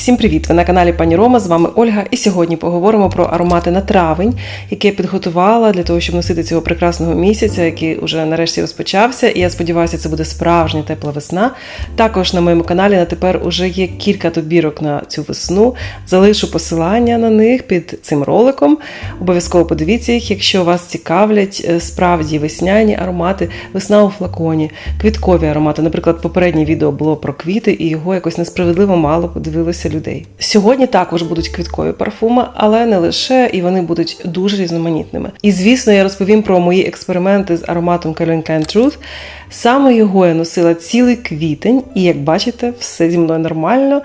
Всім привіт! Ви на каналі Пані Рома. З вами Ольга. І сьогодні поговоримо про аромати на травень, які я підготувала для того, щоб носити цього прекрасного місяця, який уже нарешті розпочався. І я сподіваюся, це буде справжня тепла весна. Також на моєму каналі на тепер уже є кілька добірок на цю весну. Залишу посилання на них під цим роликом. Обов'язково подивіться їх, якщо вас цікавлять е, справді весняні аромати, весна у флаконі, квіткові аромати. Наприклад, попереднє відео було про квіти, і його якось несправедливо мало подивилося людей. Сьогодні також будуть квіткові парфуми, але не лише, і вони будуть дуже різноманітними. І звісно, я розповім про мої експерименти з ароматом Calvin Klein Truth. Саме його я носила цілий квітень, і як бачите, все зі мною нормально.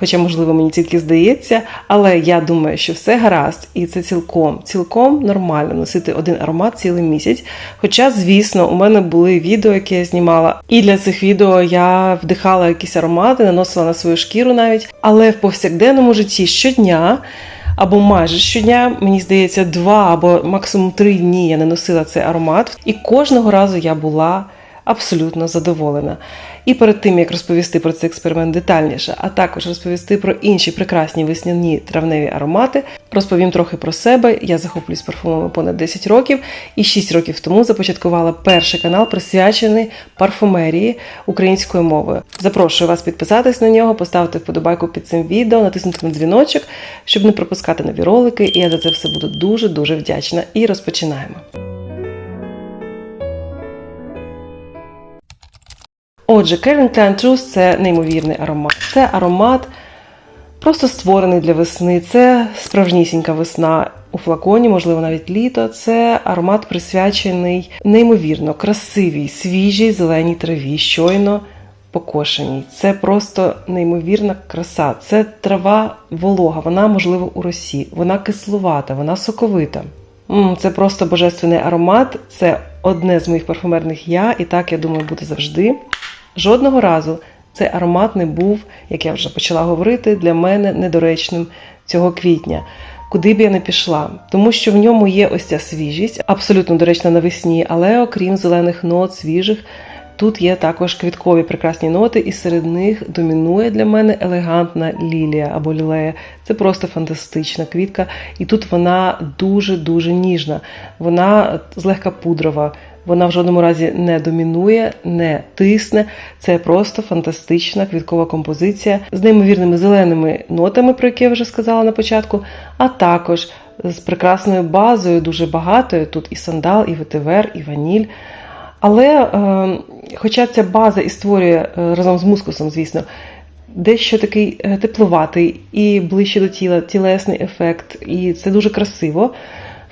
Хоча, можливо, мені тільки здається, але я думаю, що все гаразд, і це цілком, цілком нормально носити один аромат цілий місяць. Хоча, звісно, у мене були відео, які я знімала, і для цих відео я вдихала якісь аромати, наносила на свою шкіру навіть. Але в повсякденному житті щодня. Або майже щодня, мені здається, два або максимум три дні я не носила цей аромат, і кожного разу я була абсолютно задоволена. І перед тим як розповісти про цей експеримент детальніше, а також розповісти про інші прекрасні весняні травневі аромати, розповім трохи про себе. Я захоплююсь парфумами понад 10 років, і 6 років тому започаткувала перший канал, присвячений парфумерії українською мовою. Запрошую вас підписатись на нього, поставити вподобайку під цим відео, натиснути на дзвіночок, щоб не пропускати нові ролики. І я за це все буду дуже дуже вдячна. І розпочинаємо. Отже, Calvin Klein Truth – це неймовірний аромат. Це аромат просто створений для весни. Це справжнісінька весна у флаконі, можливо, навіть літо. Це аромат присвячений неймовірно красивій, свіжій зеленій траві, щойно покошеній. Це просто неймовірна краса. Це трава волога, вона, можливо, у росі, вона кислувата, вона соковита. Це просто божественний аромат. Це одне з моїх парфумерних я, і так я думаю, буде завжди. Жодного разу цей аромат не був, як я вже почала говорити, для мене недоречним цього квітня. Куди б я не пішла, тому що в ньому є ось ця свіжість, абсолютно доречна навесні, але окрім зелених нот, свіжих, тут є також квіткові прекрасні ноти, і серед них домінує для мене елегантна лілія або лілея. Це просто фантастична квітка, і тут вона дуже-дуже ніжна, вона злегка пудрова. Вона в жодному разі не домінує, не тисне. Це просто фантастична квіткова композиція з неймовірними зеленими нотами, про які я вже сказала на початку, а також з прекрасною базою, дуже багатою. Тут і сандал, і ветивер, і ваніль. Але, е, хоча ця база і створює е, разом з мускусом, звісно, дещо такий е, тепловатий і ближче до тіла, тілесний ефект, і це дуже красиво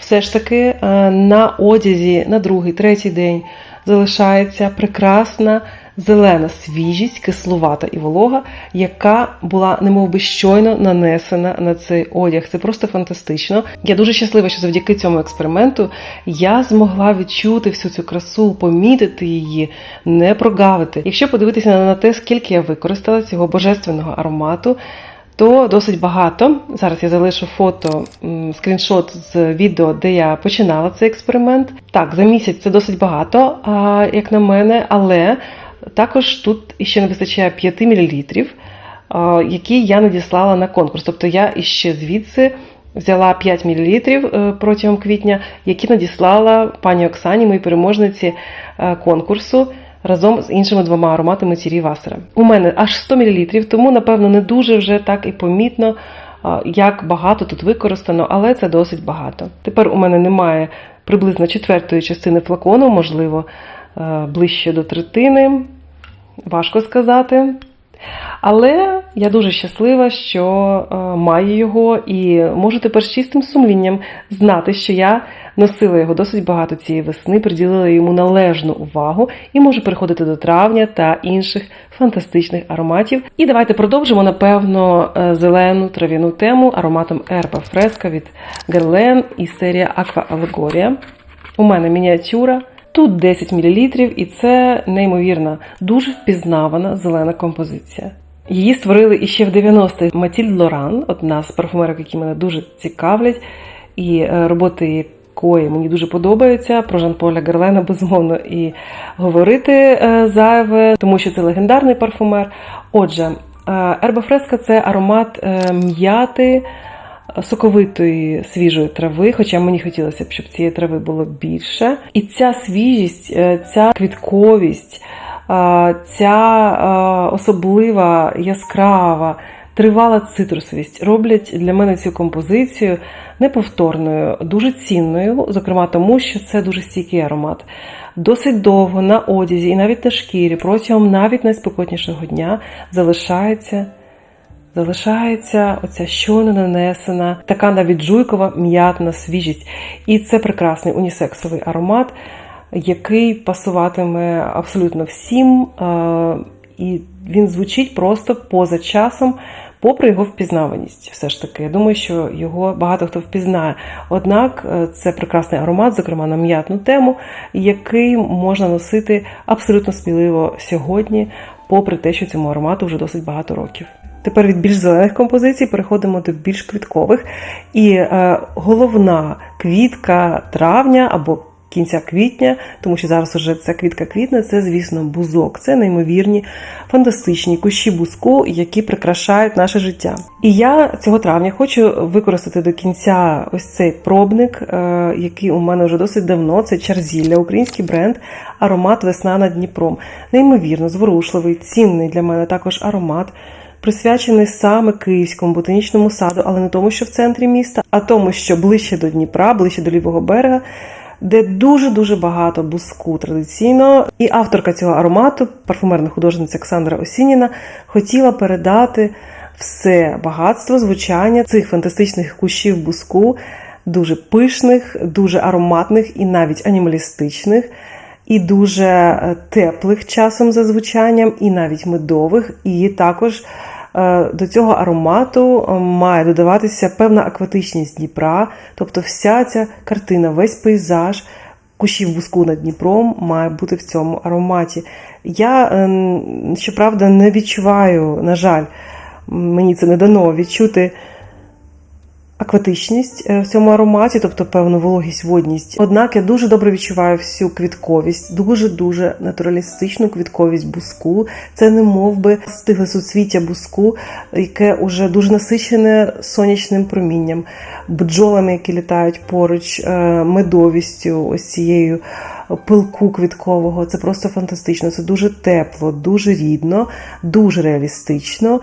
все ж таки е, на одязі на другий, третій день залишається прекрасна зелена свіжість, кислувата і волога, яка була немов би щойно нанесена на цей одяг. Це просто фантастично. Я дуже щаслива, що завдяки цьому експерименту я змогла відчути всю цю красу, помітити її, не прогавити. Якщо подивитися на те, скільки я використала цього божественного аромату то досить багато. Зараз я залишу фото, скріншот з відео, де я починала цей експеримент. Так, за місяць це досить багато, як на мене, але також тут іще не вистачає 5 мл, які я надіслала на конкурс. Тобто я іще звідси. Взяла 5 мл протягом квітня, які надіслала пані Оксані, моїй переможниці е, конкурсу разом з іншими двома ароматами Тірі Васера. У мене аж 100 мл, тому, напевно, не дуже вже так і помітно, як багато тут використано, але це досить багато. Тепер у мене немає приблизно четвертої частини флакону, можливо, е, ближче до третини. Важко сказати. Але я дуже щаслива, що е, маю його, і можу тепер з чистим сумлінням знати, що я носила його досить багато цієї весни, приділила йому належну увагу і можу переходити до травня та інших фантастичних ароматів. І давайте продовжимо, напевно, е, зелену трав'яну тему ароматом Ерба Фреска від Герлен і серія Aqua Allegoria. У мене мініатюра. Тут 10 мл, і це неймовірна, дуже впізнавана зелена композиція. Її створили іще в 90-х Матільд Лоран, одна з парфумерок, які мене дуже цікавлять, і е, роботи якої мені дуже подобаються. Про Жан-Поля Герлена, безумовно, і говорити е, зайве, тому що це легендарний парфумер. Отже, Ерба фреска це аромат е, м'яти, е, соковитої свіжої трави, хоча мені хотілося б, щоб цієї трави було більше. І ця свіжість, е, ця квітковість, е, ця е, особлива, яскрава, тривала цитрусовість роблять для мене цю композицію неповторною, дуже цінною, зокрема тому, що це дуже стійкий аромат. Досить довго на одязі і навіть на шкірі протягом навіть найспекотнішого дня залишається. Залишається оця щойно нанесена, така навіть жуйкова м'ятна свіжість. І це прекрасний унісексовий аромат, який пасуватиме абсолютно всім. е, І він звучить просто поза часом, попри його впізнаваність. Все ж таки, я думаю, що його багато хто впізнає. Однак е, це прекрасний аромат, зокрема на м'ятну тему, який можна носити абсолютно сміливо сьогодні, попри те, що цьому аромату вже досить багато років. Тепер від більш зелених композицій переходимо до більш квіткових. І е, головна квітка травня або кінця квітня, тому що зараз уже ця квітка квітне, це, звісно, бузок. Це неймовірні, фантастичні кущі бузку, які прикрашають наше життя. І я цього травня хочу використати до кінця ось цей пробник, е, який у мене вже досить давно. Це Чарзілля, український бренд, аромат Весна над Дніпром. Неймовірно, зворушливий, цінний для мене також аромат присвячений саме Київському ботанічному саду, але не тому, що в центрі міста, а тому, що ближче до Дніпра, ближче до лівого берега, де дуже-дуже багато буску традиційно. І авторка цього аромату, парфумерна художниця Оксандра Осініна, хотіла передати все багатство звучання цих фантастичних кущів буску, дуже пишних, дуже ароматних і навіть анімалістичних. І дуже е, теплих часом за звучанням, і навіть медових, і також до цього аромату е, має додаватися певна акватичність Дніпра, тобто вся ця картина, весь пейзаж кущів буску над Дніпром має бути в цьому ароматі. Я, е, щоправда, не відчуваю, на жаль, мені це не дано відчути акватичність е, в цьому ароматі, тобто певну вологість, водність. Однак я дуже добре відчуваю всю квітковість, дуже-дуже натуралістичну квітковість буску. Це не мов би стигле суцвіття буску, яке уже дуже насичене сонячним промінням, бджолами, які літають поруч, е, медовістю, ось цією пилку квіткового. Це просто фантастично. Це дуже тепло, дуже рідно, дуже реалістично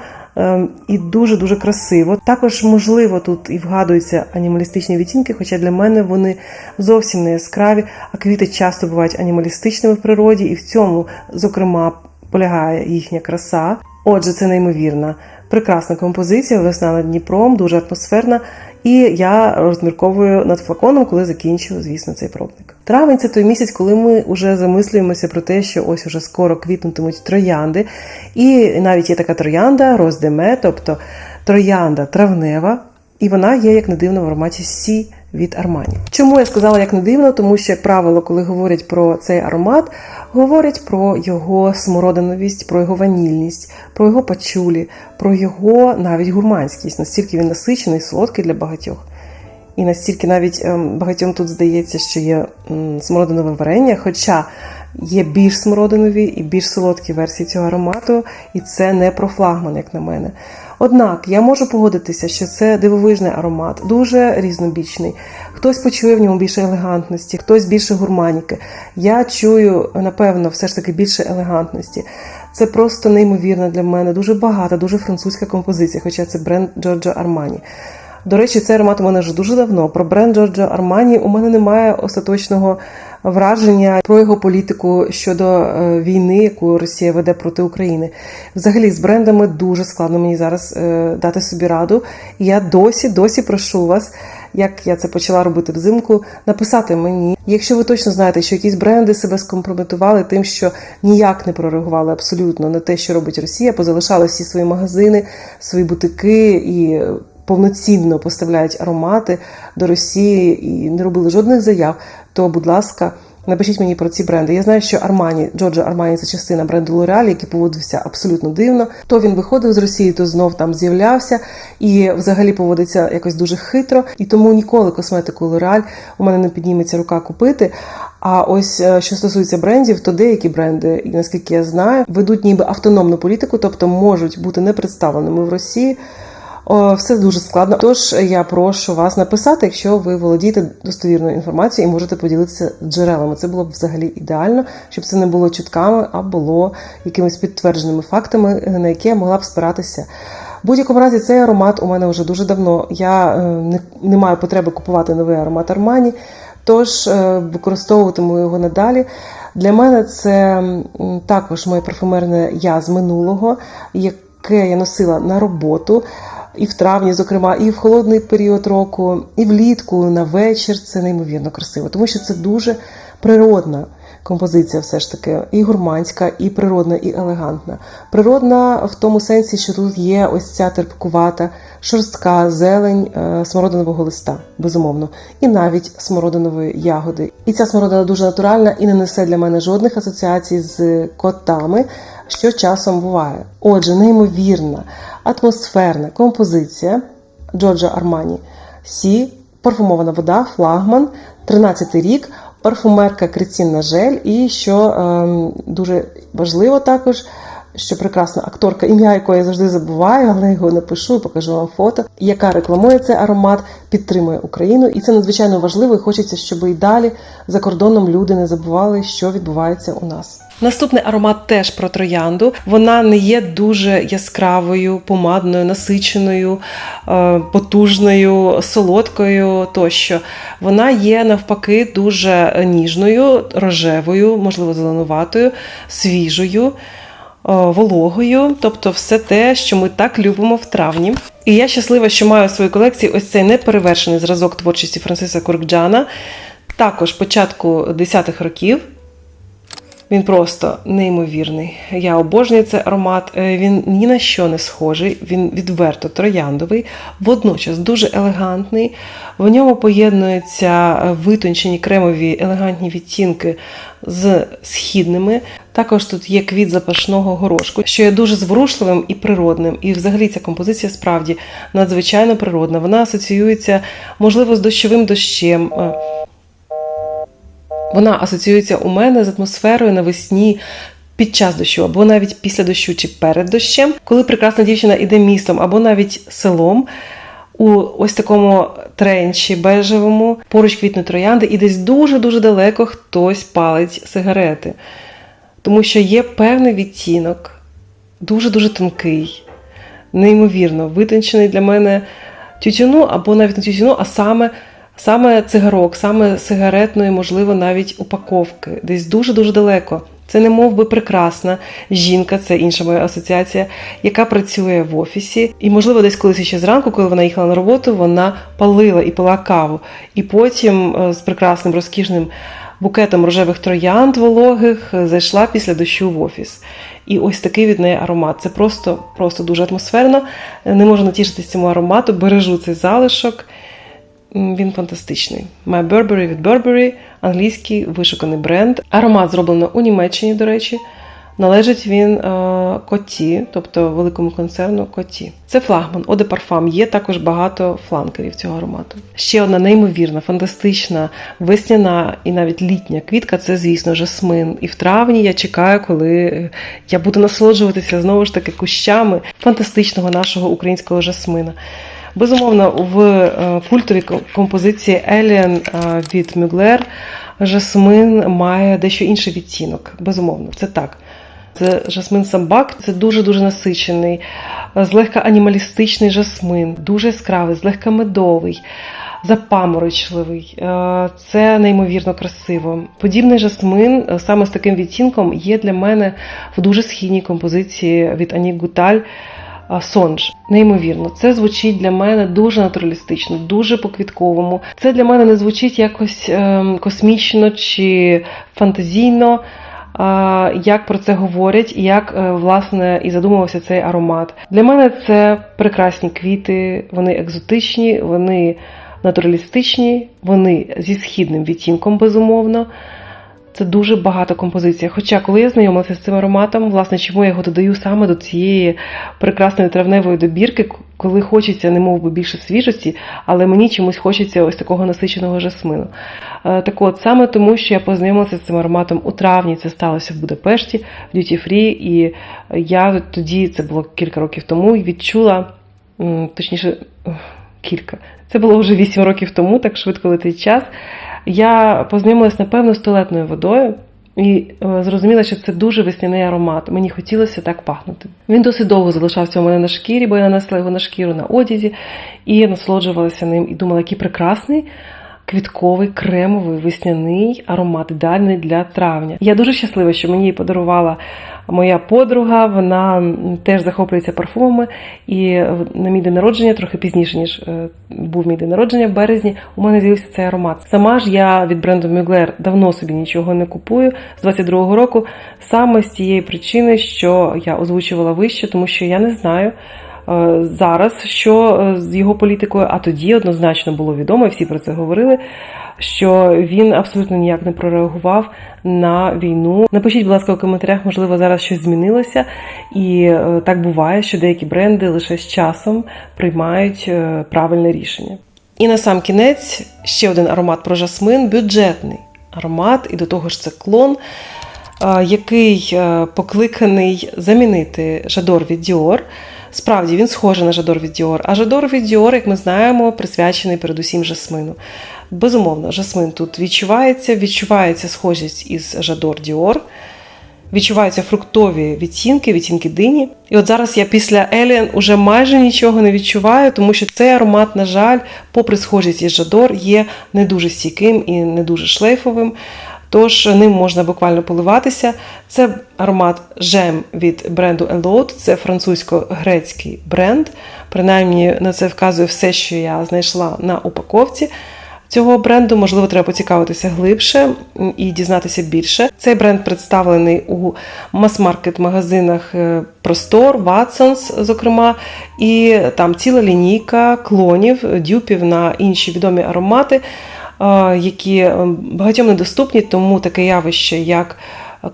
і дуже дуже красиво. Також можливо тут і вгадуються анімалістичні відтінки, хоча для мене вони зовсім не яскраві, а квіти часто бувають анімалістичними в природі, і в цьому, зокрема, полягає їхня краса. Отже, це неймовірна, прекрасна композиція, весна над Дніпром, дуже атмосферна. І я розмірковую над флаконом, коли закінчу, звісно, цей пробник. Травень це той місяць, коли ми вже замислюємося про те, що ось уже скоро квітнутимуть троянди. І навіть є така троянда роздеме, тобто троянда травнева, і вона є, як не дивно, в ароматі Сі від Армані. Чому я сказала як не дивно? Тому що, як правило, коли говорять про цей аромат, говорять про його смородиновість, про його ванільність, про його пачулі, про його навіть гурманськість, настільки він насичений, солодкий для багатьох. І настільки навіть ем, багатьом тут здається, що є смородинове варення, хоча є більш смородинові і більш солодкі версії цього аромату, і це не про флагман, як на мене. Однак я можу погодитися, що це дивовижний аромат, дуже різнобічний. Хтось почує в ньому більше елегантності, хтось більше гурманіки. Я чую, напевно, все ж таки більше елегантності. Це просто неймовірно для мене, дуже багата, дуже французька композиція, хоча це бренд Giorgio Armani. До речі, цей аромат у мене вже дуже давно. Про бренд Giorgio Armani у мене немає остаточного враження про його політику щодо е, війни, яку Росія веде проти України. Взагалі, з брендами дуже складно мені зараз е, дати собі раду. Я досі, досі прошу вас, як я це почала робити взимку, написати мені. Якщо ви точно знаєте, що якісь бренди себе скомпрометували тим, що ніяк не прореагували абсолютно на те, що робить Росія, позалишали всі свої магазини, свої бутики і повноцінно поставляють аромати до Росії і не робили жодних заяв, то, будь ласка, Напишіть мені про ці бренди. Я знаю, що Армані, Джорджо Армані це частина бренду L'Oreal, який поводився абсолютно дивно. То він виходив з Росії, то знов там з'являвся і взагалі поводиться якось дуже хитро. І тому ніколи косметику L'Oreal у мене не підніметься рука купити. А ось е, що стосується брендів, то деякі бренди, наскільки я знаю, ведуть ніби автономну політику, тобто можуть бути не представленими в Росії. Все дуже складно. Тож я прошу вас написати, якщо ви володієте достовірною інформацією і можете поділитися джерелами. Це було б взагалі ідеально, щоб це не було чутками, а було якимись підтвердженими фактами, на які я могла б спиратися. В будь-якому разі цей аромат у мене вже дуже давно. Я е, не, не маю потреби купувати новий аромат Армані, тож е, використовуватиму його надалі. Для мене це також моє парфумерне я з минулого, яке я носила на роботу. І в травні, зокрема, і в холодний період року, і влітку на вечір. Це неймовірно красиво, тому що це дуже природна композиція, все ж таки, і гурманська, і природна, і елегантна. Природна в тому сенсі, що тут є ось ця терпкувата, шорстка зелень е, смородинового листа, безумовно, і навіть смородинової ягоди. І ця смородина дуже натуральна і не несе для мене жодних асоціацій з котами, що часом буває. Отже, неймовірна атмосферна композиція Джорджа Армані Сі, парфумована вода, флагман, 13 рік, парфумерка Крицінна Жель, і що ем, дуже важливо також. Що прекрасна акторка, ім'я якої я завжди забуваю, але його напишу і покажу вам фото, яка рекламує цей аромат, підтримує Україну, і це надзвичайно важливо. І хочеться, щоб і далі за кордоном люди не забували, що відбувається у нас. Наступний аромат теж про троянду. Вона не є дуже яскравою, помадною, насиченою, е, потужною, солодкою тощо. Вона є навпаки дуже ніжною, рожевою, можливо, зеленуватою, свіжою. е, Вологою, тобто все те, що ми так любимо в травні. І я щаслива, що маю в своїй колекції ось цей неперевершений зразок творчості Франсиса Куркджана, також початку 10-х років. Він просто неймовірний. Я обожнюю цей аромат. Е, Він ні на що не схожий, він відверто трояндовий, водночас дуже елегантний. В ньому поєднуються е, витончені кремові елегантні відтінки з східними. Також тут є квіт запашного горошку, що є дуже зворушливим і природним. І взагалі ця композиція справді надзвичайно природна. Вона асоціюється, можливо, з дощовим дощем. Вона асоціюється у мене з атмосферою навесні під час дощу, або навіть після дощу чи перед дощем, коли прекрасна дівчина іде містом, або навіть селом. У ось такому тренчі бежевому, поруч квітнуть троянди, і десь дуже-дуже далеко хтось палить сигарети. Тому що є певний відтінок, дуже-дуже тонкий, неймовірно, витончений для мене тютюну, або навіть не тютюну, а саме саме цигарок, саме сигаретної, можливо, навіть упаковки, десь дуже-дуже далеко. Це не мов би прекрасна жінка, це інша моя асоціація, яка працює в офісі. І, можливо, десь колись ще зранку, коли вона їхала на роботу, вона палила і пила каву. І потім е, з прекрасним розкішним букетом рожевих троянд вологих е, зайшла після дощу в офіс. І ось такий від неї аромат. Це просто, просто дуже атмосферно. Не можу натішитись цьому аромату, бережу цей залишок. Він фантастичний. My Burberry від Burberry, англійський вишуканий бренд. Аромат зроблено у Німеччині, до речі. Належить він е, коті, тобто великому концерну коті. Це флагман de Parfum. Є також багато фланкерів цього аромату. Ще одна неймовірна, фантастична, весняна і навіть літня квітка це, звісно, жасмин. І в травні я чекаю, коли е, я буду насолоджуватися знову ж таки кущами фантастичного нашого українського жасмина. Безумовно, в е, культовій композиції Alien е, від Мюглер жасмин має дещо інший відтінок. Безумовно, це так. Це жасмин самбак, це дуже-дуже насичений, е, злегка анімалістичний жасмин, дуже яскравий, злегка медовий, запаморочливий. Е, Це неймовірно красиво. Подібний жасмин саме з таким відтінком є для мене в дуже східній композиції від Ані Гуталь. Сонж. Неймовірно, це звучить для мене дуже натуралістично, дуже по-квітковому. Це для мене не звучить якось ем, космічно чи фантазійно, як про це говорять, і як е, власне і задумувався цей аромат. Для мене це прекрасні квіти, вони екзотичні, вони натуралістичні, вони зі східним відтінком, безумовно. Це дуже багата композиція. Хоча, коли я знайомилася з цим ароматом, власне, чому я його додаю саме до цієї прекрасної травневої добірки, коли хочеться, не мов би, більше свіжості, але мені чомусь хочеться ось такого насиченого жасмину. Е, Так от, саме тому, що я познайомилася з цим ароматом у травні, це сталося в Будапешті, в Duty Free, і я тоді, це було кілька років тому, відчула, точніше, кілька. Це було вже 8 років тому, так швидко летить час. Я познайомилась, напевно, з туалетною водою. І е, зрозуміла, що це дуже весняний аромат. Мені хотілося так пахнути. Він досить довго залишався у мене на шкірі, бо я нанесла його на шкіру на одязі і насолоджувалася ним і думала, який прекрасний квітковий, кремовий, весняний аромат, ідеальний для травня. Я дуже щаслива, що мені її подарувала моя подруга. Вона теж захоплюється парфумами. І е, на мій день народження, трохи пізніше, ніж е, був мій день народження, в березні, у мене з'явився цей аромат. Сама ж я від бренду Mugler давно собі нічого не купую з 22-го року, саме з тієї причини, що я озвучувала вище, тому що я не знаю. Е, Зараз що е, з його політикою, а тоді однозначно було відомо, всі про це говорили. Що він абсолютно ніяк не прореагував на війну. Напишіть, будь ласка, у коментарях, можливо, зараз щось змінилося, і е, так буває, що деякі бренди лише з часом приймають правильне рішення. І на сам кінець ще один аромат про жасмин бюджетний аромат, і до того ж це клон, який покликаний замінити Жадор від Dior. Справді він схожий на Жадор від Dior, а Жадор від Dior, як ми знаємо, присвячений передусім жасмину. Безумовно, жасмин тут відчувається, відчувається схожість із Жадор Dior. Відчуваються фруктові відтінки, відтінки дині. І от зараз я після Еліан уже майже нічого не відчуваю, тому що цей аромат, на жаль, попри схожість із Жадор, є не дуже стійким і не дуже шлейфовим. Тож ним можна буквально поливатися. Це аромат Жем від бренду Elode, це французько-грецький бренд. Принаймні на це вказує все, що я знайшла на упаковці цього бренду. Можливо, треба поцікавитися глибше і дізнатися більше. Цей бренд представлений у мас-маркет магазинах е, Простор, Watsons, зокрема, і там ціла лінійка клонів, дюпів на інші відомі аромати, які е, багатьом недоступні, тому таке явище, як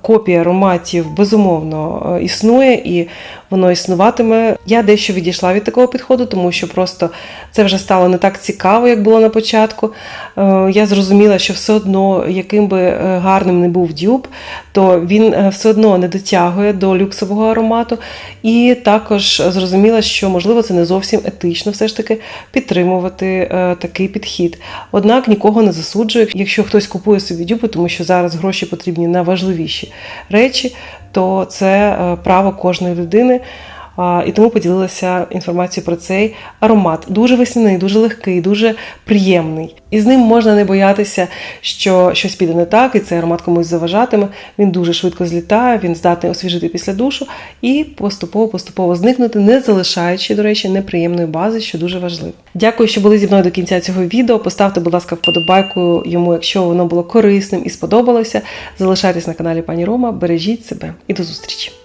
копія ароматів, безумовно е, існує. І воно існуватиме. Я дещо відійшла від такого підходу, тому що просто це вже стало не так цікаво, як було на початку. Е, Я зрозуміла, що все одно, яким би е, гарним не був дюб, то він е, все одно не дотягує до люксового аромату. І також зрозуміла, що можливо це не зовсім етично все ж таки підтримувати такий підхід. Однак нікого не засуджую, якщо хтось купує собі дюби, тому що зараз гроші потрібні на важливіші речі, то це е, право кожної людини. І тому поділилася інформацією про цей аромат. Дуже весняний, дуже легкий, дуже приємний. І з ним можна не боятися, що щось піде не так, і цей аромат комусь заважатиме. Він дуже швидко злітає, він здатний освіжити після душу і поступово-поступово зникнути, не залишаючи, до речі, неприємної бази, що дуже важливо. Дякую, що були зі мною до кінця цього відео. Поставте, будь ласка, вподобайку йому, якщо воно було корисним і сподобалося. Залишайтесь на каналі пані Рома, бережіть себе і до зустрічі!